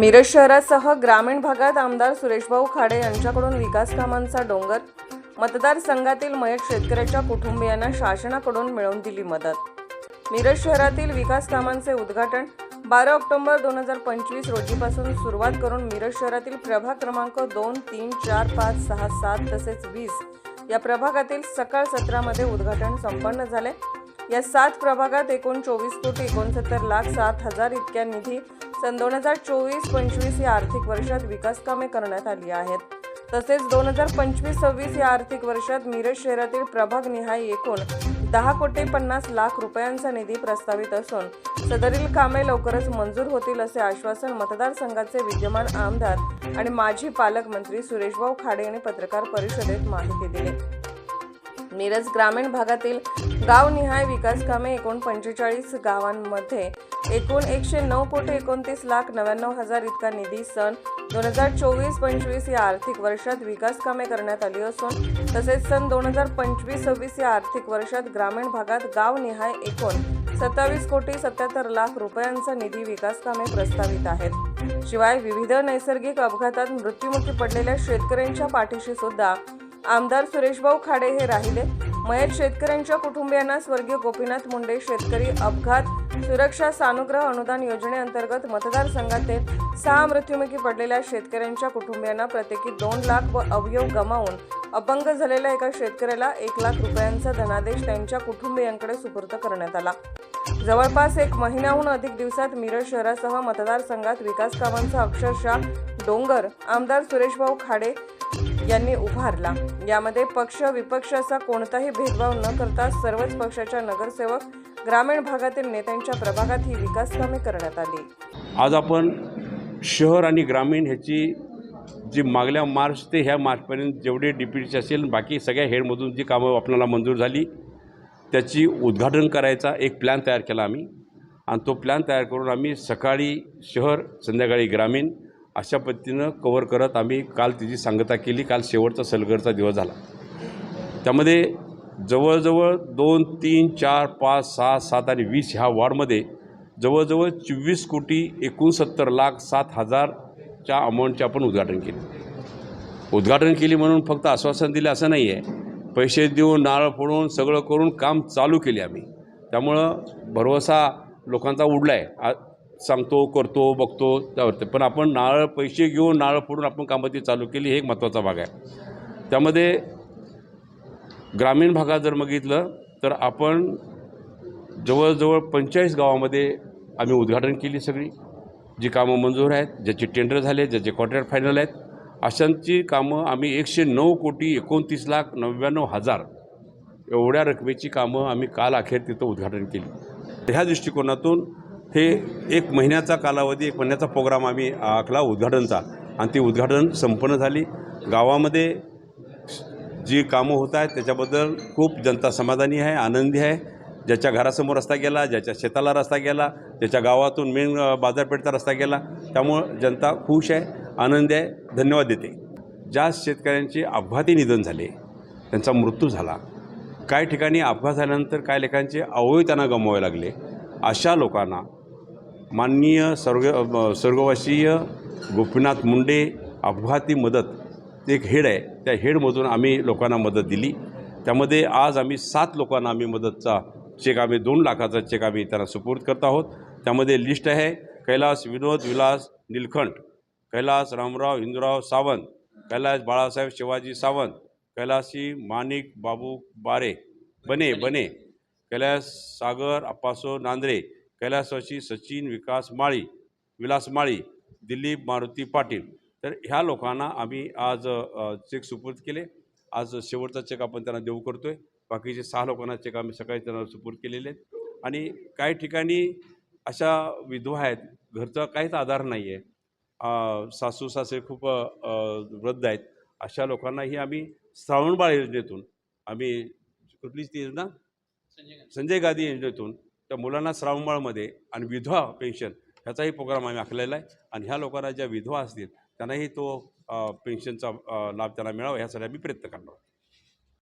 मिरज शहरासह ग्रामीण भागात आमदार सुरेशभाऊ खाडे यांच्याकडून विकास कामांचा डोंगर मतदारसंघातील मयत शेतकऱ्याच्या कुटुंबियांना शासनाकडून मिळवून दिली मदत. मिरज शहरातील विकास कामांचे उद्घाटन बारा ऑक्टोबर दोन हजार पंचवीस रोजीपासून सुरुवात करून मिरज शहरातील प्रभाग क्रमांक दोन तीन चार पाच सहा सात तसेच वीस या प्रभागातील सकाळ सत्रामध्ये उद्घाटन संपन्न झाले. या सात प्रभागात एकूण चोवीस कोटी एकोणसत्तर लाख सात हजार इतक्या निधी सन दोन हजार चोवीस पंचवीस या आर्थिक वर्षात विकास कामे करण्यात आली आहेत. तसेच दोन हजार पंचवीस सव्वीस या आर्थिक वर्षात मिरज शहरातील प्रभाग निहाय एकूण दहा कोटी पन्नास लाख रुपयांचा निधी प्रस्तावित असून सदरील कामे लवकरच मंजूर होतील असे आश्वासन मतदारसंघाचे विद्यमान आमदार आणि माजी पालकमंत्री सुरेशभाऊ खाडे यांनी पत्रकार परिषदेत माहिती दिली. मिरज ग्रामीण भागातील गावनिहाय विकास कामे एकूण पंचेचाळीस गावांमध्ये एकूण एकशे नऊ कोटी एकोणतीस लाख नव्याण्णव हजार इतका निधी सन दोन हजार चोवीस पंचवीस या आर्थिक वर्षात विकास कामे करण्यात आली असून तसेच सन दोन हजार पंचवीस सव्वीस या आर्थिक वर्षात ग्रामीण भागात गावनिहाय एकूण सत्तावीस कोटी सत्याहत्तर लाख रुपयांचा निधी विकास कामे प्रस्तावित आहेत. शिवाय विविध नैसर्गिक अपघातात मृत्युमुखी पडलेल्या शेतकऱ्यांच्या पाठीशी सुद्धा आमदार सुरेशभाऊ खाडे हे राहिले. मयत शेतकऱ्यांच्या कुटुंबियांना स्वर्गीय गोपीनाथ मुंडे शेतकरी अपघात सुरक्षा सानुग्रह अनुदान योजनेअंतर्गत मतदारसंघातील सहा मृत्युमुखी पडलेल्या शेतकऱ्यांच्या कुटुंबियांना प्रत्येकी दोन लाख व अवयव गमावून अपंग झालेल्या एका शेतकऱ्याला एक लाख रुपयांचा धनादेश त्यांच्या कुटुंबियांकडे सुपूर्द करण्यात आला. जवळपास एक महिन्याहून अधिक दिवसात मिरज शहरासह मतदारसंघात विकास कामांचा अक्षरशः डोंगर. आमदार सुरेशभाऊ खाडे यांनी उभारला. यामध्ये पक्ष विपक्ष असा कोणताही भेदभाव न करता सर्वच पक्षाच्या नगरसेवक ग्रामीण भागातील नेत्यांच्या प्रभागात ही विकास कामे करण्यात आली. आज आपण शहर आणि ग्रामीण ह्याची जी मागल्या मार्च ते ह्या मार्चपर्यंत जेवढे डी असेल बाकी सगळ्या हेडमधून जी कामं आपल्याला मंजूर झाली त्याची उद्घाटन करायचा एक प्लॅन तयार केला आम्ही. आणि तो प्लॅन तयार करून आम्ही सकाळी शहर संध्याकाळी ग्रामीण अशा पद्धतीनं कवर करत आम्ही काल तिची सांगता केली. काल शेवटचा सलगरचा दिवस झाला. त्यामध्ये जवळजवळ दोन तीन चार पाच सहा सात आणि वीस ह्या वॉर्डमध्ये जवळजवळ चोवीस कोटी एकोणसत्तर लाख सात हजारच्या अमाऊंटचे आपण उद्घाटन केले. उद्घाटन केली म्हणून फक्त आश्वासन दिले असं नाही आहे पैसे देऊन नारळ फोडून सगळं करून काम चालू केले आम्ही. त्यामुळं भरवसा लोकांचा उडला आहे सांगतो करतो बघतो त्यावरती. पण आपण नारळ पैसे घेऊन नारळ फोडून आपण कामं ती चालू केली हे एक महत्त्वाचा भाग आहे. त्यामध्ये ग्रामीण भागात जर बघितलं तर आपण जवळजवळ पंचेचाळीस गावामध्ये आम्ही उद्घाटन केली सगळी. जी कामं मंजूर आहेत ज्याचे टेंडर झाले ज्याचे कॉन्ट्रॅक्ट फायनल आहेत अशांची कामं आम्ही एकशे नऊ कोटी एकोणतीस लाख नव्याण्णव हजार एवढ्या रकमेची कामं आम्ही काल अखेर तिथं उद्घाटन केली. ह्या दृष्टिकोनातून हे एक महिन्याचा कालावधी एक महिन्याचा प्रोग्राम आम्ही आखला उद्घाटनचा. आणि ती उद्घाटन संपन्न झाली. गावामध्ये जी कामं होत आहेत त्याच्याबद्दल खूप जनता समाधानी आहे आनंदी आहे. ज्याच्या घरासमोर रस्ता गेला ज्याच्या शेताला रस्ता गेला ज्याच्या गावातून मेन बाजारपेठचा रस्ता गेला त्यामुळं जनता खुश आहे आनंदी आहे. धन्यवाद देते. ज्या शेतकऱ्यांचे अपघाती निधन झाले त्यांचा मृत्यू झाला. काही ठिकाणी अपघात झाल्यानंतर काही लेखांचे अवयव त्यांना गमवावे लागले. अशा लोकांना माननीय स्वर्ग स्वर्गवासीय गोपीनाथ मुंडे अपघाती मदत एक हेड आहे. त्या हेडमधून आम्ही लोकांना मदत दिली. त्यामध्ये आज आम्ही सात लोकांना आम्ही मदतचा चेक आम्ही दोन लाखाचा चेक आम्ही त्यांना सुपूर्द करत आहोत. त्यामध्ये लिस्ट आहे कैलास विनोद विलास निलखंड कैलास रामराव हिंदूराव सावंत कैलास बाळासाहेब शिवाजी सावंत कैलासी माणिक बाबू बारे बने बने कैलास सागर अप्पासो नांद्रे कैलासवासी सचिन विकास माळी विलास माळी दिलीप मारुती पाटील. तर ह्या लोकांना आम्ही आज चेक सुपूर्द केले. आज शेवटचा चेक आपण त्यांना देऊ करतो आहे बाकीचे सहा लोकांना चेक आम्ही सकाळी त्यांना सुपूर्द केलेले आहेत. आणि काही ठिकाणी अशा विधवा आहेत घरचा काहीच आधार नाही आहे सासू सासरे खूप वृद्ध आहेत. अशा लोकांनाही आम्ही श्रावणबाळ योजनेतून आम्ही कुठलीच ती योजना? संजय गांधी योजनेतून त्या मुलांना श्रावणबाळमध्ये आणि विधवा पेन्शन ह्याचाही प्रोग्राम आम्ही आखलेला आहे. आणि ह्या लोकांना ज्या विधवा असतील त्यांनाही तो पेन्शनचा लाभ त्यांना मिळावा ह्यासाठी आम्ही प्रयत्न करणार आहोत.